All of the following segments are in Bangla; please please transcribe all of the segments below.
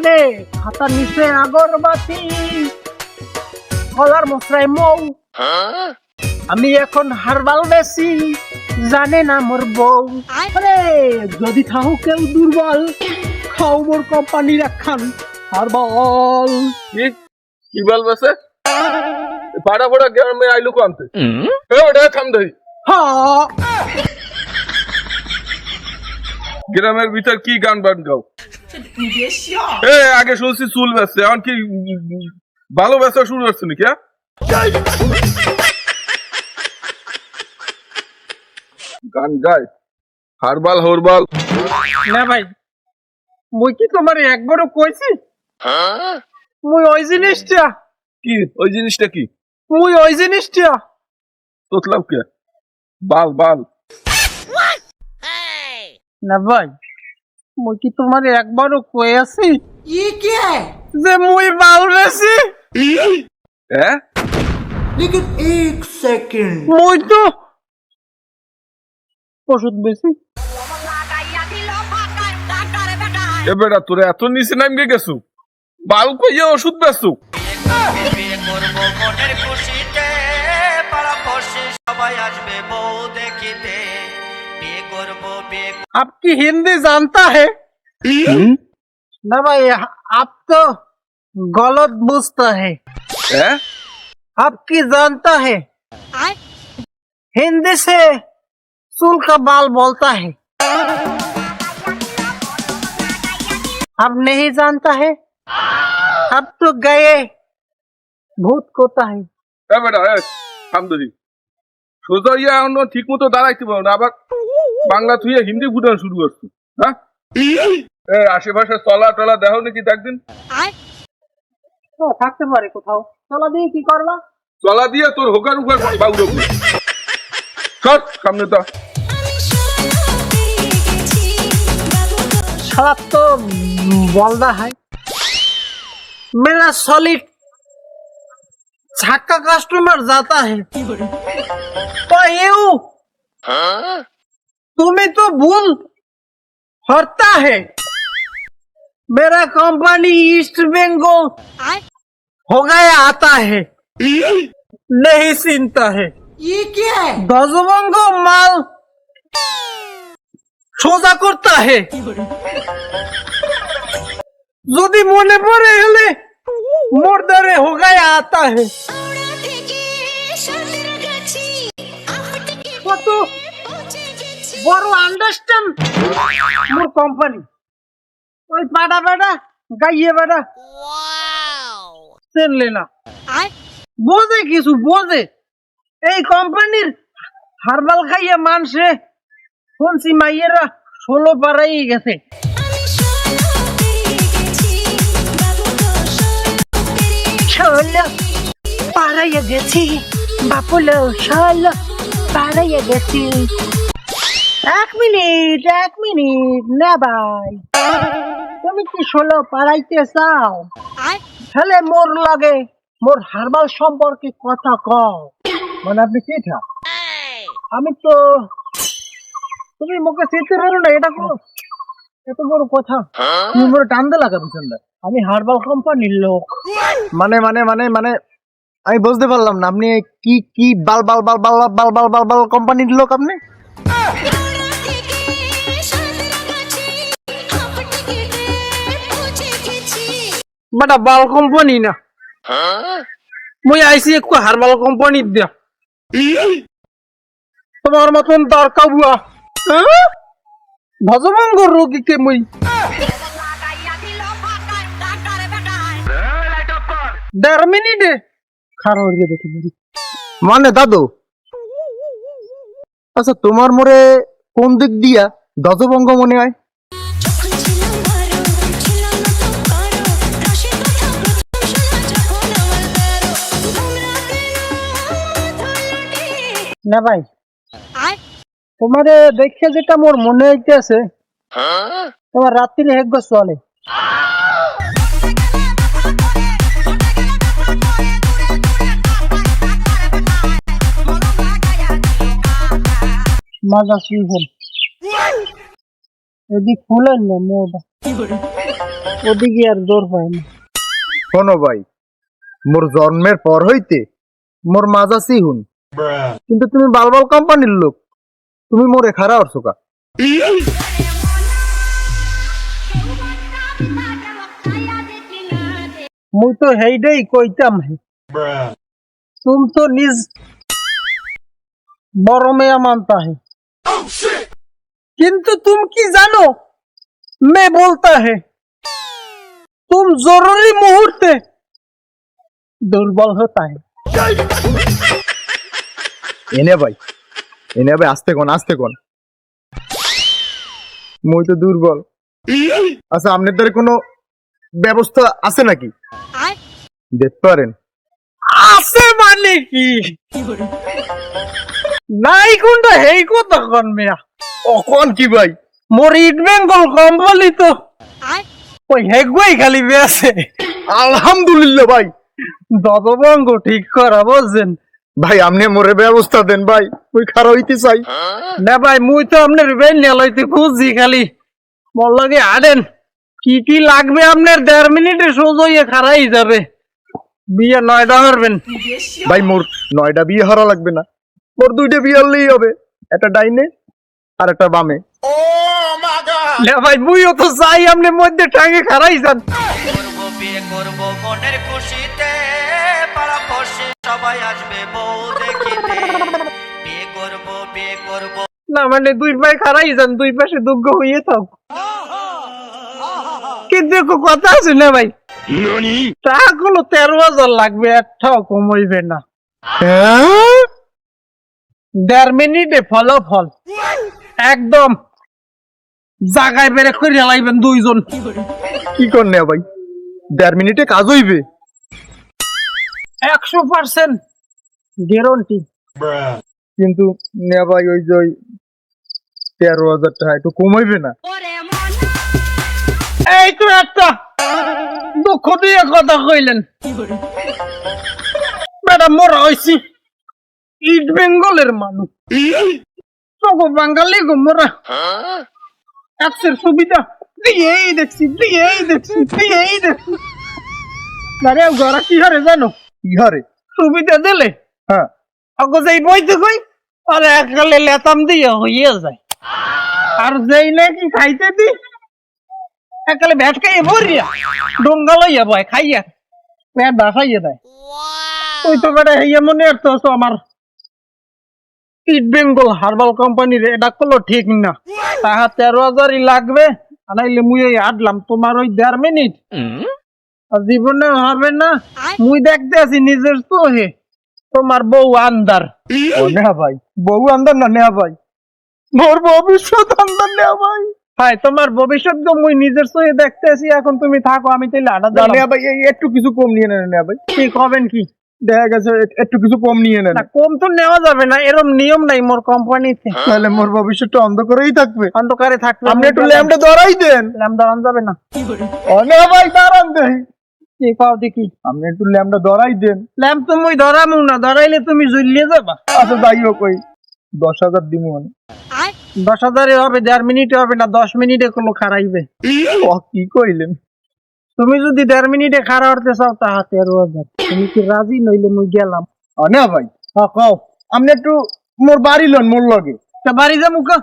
বলে খাতার নিচে আগরবাতি কলার মশলায় মৌ। আমি এখন হারবাল বেশি জানে না মোর বউ। আরে যদি থাহু কেউ দুর্বল খাও মোর কোম্পানির একখান হারবাল। কি? কি বলবেছে পাড়া ফাড়া গ্রামে আইলু কানতে? এ ওটা থাম দেই হা। গ্রামের ভিতর কি গান বান গাও এ আগে শুনছি চুল বেচছে এখন কি ভালো শুরু হচ্ছে নাকি হ্যাঁ? গান গায় হারবাল হরবাল। না ভাই মুই কি তোমার একবারও কইছি? মুই ওই জিনিসটা। কি? ওই জিনিসটা কি? মুই ওই জিনিসটা। তোতলাম কে? বাল বাল। না ভাই মুই কি তোমার একবারও কই আছি ये क्या है যে মুই বাল বেশি হ্যাঁ लेकिन एक सेकंड মুই তো ওষুধ বেশি এ বেটা তোরা এত নিচে নামবে গেছু বাল কইয়ে ওষুধ বেচু বিয়ে করবো মনের খুশিতে পাড়া পড়শি সবাই আসবে বউ দেখিতে বিয়ে করবো বিয়ে आप की हिंदी जानता है ना भाई आप तो गलत बुझता है হ্যাঁ आपकी जानता है हिंदी से चूल का बाल बोलता है अब नहीं जानता है अब तो गए भूत कोता है এ বেটা এ থাম ধরি সোজা ইয়া অন্য ঠিক মতো দাঁড়াইতে পারো না আবার বাংলা থুয়ে হিন্দি ফুটানো শুরু করছো হ্যাঁ এ আশেপাশে তলা টলা দেখো নাকি দেখদিন তো থাকতে পারে কোথাও চলা দিয়ে কি করবা তলা দিয়ে তোর হোকার উকার বাউর সর সামনে তো साला तो बोलना है मेरा सॉलिड छक्का कस्टमर जाता है तो यू तुम्हें तो भूल होता है मेरा कंपनी ईस्ट बंगाल हो गया आता है नहीं चिंता है ये क्या है দশবঙ্গ মাল সোজা করতে হে যদি মনে পড়ে হলে মোর দ্বারে হো গায়া আতা হে বড় আন্ডারস্ট্যান্ড মোর কোম্পানি ওই পাড়া বেড়া, গাইয়ে বেড়া। চেনলে না। বোঝে কিছু, বোঝে। এই কোম্পানির হারবাল খাইয়ে মানসে ফোনসি মাইয়েরা ষোলো পাড়াই গেছে। পাড়াইয়া গেছি। বাপুলো ষোলো পাড়াইয়া গেছি। এক মিনিট এক মিনিট না ভাই। তুমি কি ষোলো পাড়াইতে চাও? তাহলে মোর লাগে মোর হারবাল সম্পর্কে কথা কও। মানে আপনি কেটা আমি তো তুমি মুখে চিনতে পারো না এটা কোনো এত বড় কথা। তুমি মোর টানতে লাগা পিছনটা আমি হারবাল কোম্পানির লোক। মানে মানে মানে মানে আমি বুঝতে পারলাম না আপনি কি কি বাল বাল বাল বাল বাল বাল বাল বাল কোম্পানির লোক আপনি? বাটা বাল কোম্পানি না। মুই আইসি একটু হারবাল কোম্পানির দিয়া। তোমার মতন দরকার বুয়া ভজভঙ্গ রোগীকে মুই। দেড় মিনিটে। হয়ে দেখি মানে দাদু? আচ্ছা তোমার মোরে কোন দিক দিয়া? দশভঙ্গ মনে হয়? না ভাই? তোমারে দেখে যেটা মোর মনে হইতেছে তোমার রাত্রি হেগ চলে। মাজা শুইবেন এদিক খুলেন না মোটা ওদিকে আর জোর পায় না। শোনো ভাই মোর জন্মের পর হইতে মোর মাজা সিহুন। কিন্তু তুমি বালবাল কোম্পানির লোক তুমি মোরে খারা অর্সুকা মুই তো হেইডেই কইতাম তুম তো নিজ বড় মেয়া মানতা হে কিন্তু তুম কি জানো? মে বলতা হে তুম জরুরি মুহূর্তে দুর্বল হতা হে। এনে ভাই। এনে ভাই আস্তে কোন আস্তে কোন। মই তো দুর্বল। আচ্ছা আপনাদের কোনো ব্যবস্থা আছে নাকি? দেখতে পারেন। আছে মানে কি? নাই কোনটা হেই কথা কন মেয়া। অকন কি ভাই? মোর ইট বেঙ্গল কোম্পানি তো। ওই হেগুই খালি বেছে আলহামদুলিল্লাহ ভাই। দদবঙ্গ ঠিক করা বুঝছেন ভাই আপনি মোরে ব্যবস্থা দেন ভাই ওই খারাপ হইতে চাই। না ভাই মুই তো আপনার বেল লইতে খুঁজছি খালি। মোর লাগে আডেন কি কি লাগবে আপনার? দেড় মিনিটে সোজইয়ে খারাই যাবে। বিয়ে নয়টা করবেন ভাই মোর নয়টা বিয়ে হারা লাগবে না। মোর দুইটা বিয়ে হলেই হবে একটা ডাইনে আর একটা বামে। না ভাই মুইও তো চাই আপনি মধ্যে টাঙে খারাই যান। করব বিয়ে করব মনের খুশিতে পাড়া পড়শি সবাই আসবে। না মানে দুই পায়ে খারাই যান দুই পাশে দুগ্গ হইয়ে থাক। কিন্তু কথা আছে না ভাই? টাকা গুলো তেরো হাজার লাগবে একটাও কমাইবে না? দেড় মিনিটে ফলাফল। একদম। জাগায় বেড়ে করে লাইবেন দুইজন। কি কর নেয়া ভাই? দেড় মিনিটে কাজ হইবে? একশো পার্সেন্ট গ্যারন্টি কিন্তু নেয়া ভাই ওই যে তেরো হাজার টাকা একটু কমাইবে না? এই তো একটা দুঃখ দিয়ে কথা কইলেন। ম্যাডাম মোরা হয়েছি ইট বেঙ্গলের মানুষ। তবু বাঙালি গো মোরা। কাছের সুবিধা। দিয়েই দেখছি দিয়েই দেখছি দিয়েই দেখছি। আরে ঘরা কি হারে জানো? ইহারে সুবিধা দিলে? হ্যাঁ। অগো যেই বইতে কই আর এককালে লেতাম দিয়ে হইয়া যায়। আর যেই নাকি খাইতে দি এককালে ভ্যাট খাইয়ে ভরিয়া ডোঙ্গা লইয়া বয় খাইয়া পেট বাসাইয়া দেয়। ওই তো বেটা হইয়া মনে আর তো আমার ইট বেঙ্গল হার্বাল কোম্পানির এটা করল ঠিক না। তাহা তেরো হাজারই লাগবে আনাইলে মুই ওই আটলাম তোমার ওই দেড় মিনিট। আর জীবনে হবে না মুই দেখতে আছি নিজের চোহে তোমার বউ আন্দার ও নেহা ভাই বউ আন্দার না নেহা ভাই? মোর ভবিষ্যৎ আন্দার ভাই। হাই তোমার ভবিষ্যৎ তো মুই নিজের চোহে দেখতে আছি এখন তুমি থাকো আমি তাইলে আটা দিলাম। ভাই একটু কিছু কম নিয়ে নেন ভাই। হবেন কি? দেখা গেছে একটু কিছু কম নিয়ে নেন। কম তো নেওয়া যাবে না নিয়ম নাই মোর কোম্পানিতে। তাহলে মোর ভবিষ্যৎটা অন্ধকারেই থাকবে। অন্ধকারে থাকবে আপনি একটু ল্যাম্পটা ধরাই দেন। ল্যাম্প দাঁড়ান যাবে না। ভাই দাঁড়ান দেই। কি কাও দেখি। আপনি একটু ল্যাম্পটা ধরাই দেন। ল্যাম্প তো মুই ধরামু না ধরাইলে তুমি জ্বলিয়ে যাবা। আচ্ছা যাই হোক দশ হাজার দিব মানে। দশ হাজারে হবে দেড় মিনিটে হবে না দশ মিনিটে কোনো খারাইবে ও কি কইলেন? তুমি যদি দেড় মিনিটে খাড়া হতে চাও তাহা তেরো হাজার তুমি কি রাজি? নইলে মুই গেলাম। ভাই। হ্যাঁ কও। আপনি একটু মোর বাড়ি লন মোর লগে। তা বাড়ি যাব কা?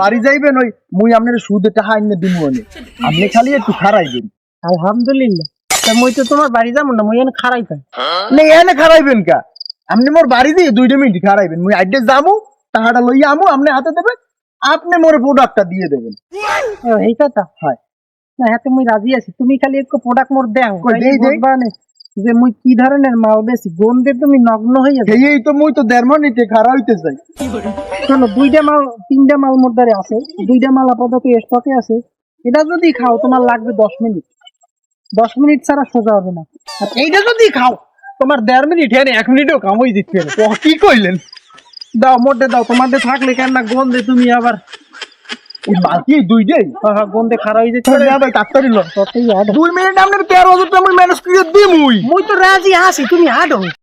বাড়ি যাইবেন ওই মুই আপনার সুদে টাকা আইনে দিব মানে। আপনি খালি একটু খারাইবেন আলহামদুলিল্লাহ। তা মুই তো তোমার বাড়ি যাব না মুই এনে খারাই খাই না এনে খারাইবেন কা? আপনি মোর বাড়ি দিয়ে দুইটা মিনিট খারাইবেন মুই আইডে যাব টাকাটা লইয়া আমু আপনি হাতে দেবেন আপনি মোর প্রোডাক্টটা দিয়ে দেবেন। ও, এই কথা হয়। না হ্যাঁ মুই রাজি আছি। তুমি খালি একটু প্রোডাক্ট মোর দেও। যে মুই কি ধরনের মাল বেশি গন্ধে তুমি নগ্ন যাবে এই তো মুই তো দেড় মিনিটে খারা হইতে চাই। শোনো দুইটা মাল তিনটা মাল মোর দ্বারে আছে। দুইটা মাল আপাতত স্টকে আছে। এটা যদি খাও তোমার লাগবে দশ মিনিট। দশ মিনিট ছাড়া সোজা হবে না। আর এইটা যদি খাও তোমার দেড় মিনিট হ্যাঁ এক মিনিটও কামই দিচ্ছে কি কইলেন? দাও মোটে দাও তোমাদের থাকলে কেন না গন্ধে তুমি আবার এই বাকি দুই যে? হ্যাঁ, গন্ধে খারাপ হয়ে যাচ্ছে। না ভাই ডাক্তারি আডো দুই মিনিট আমি তেরো হাজার টাকা ম্যানেজ করে দিই মুই মুই তো রাজি আসি তুমি আডো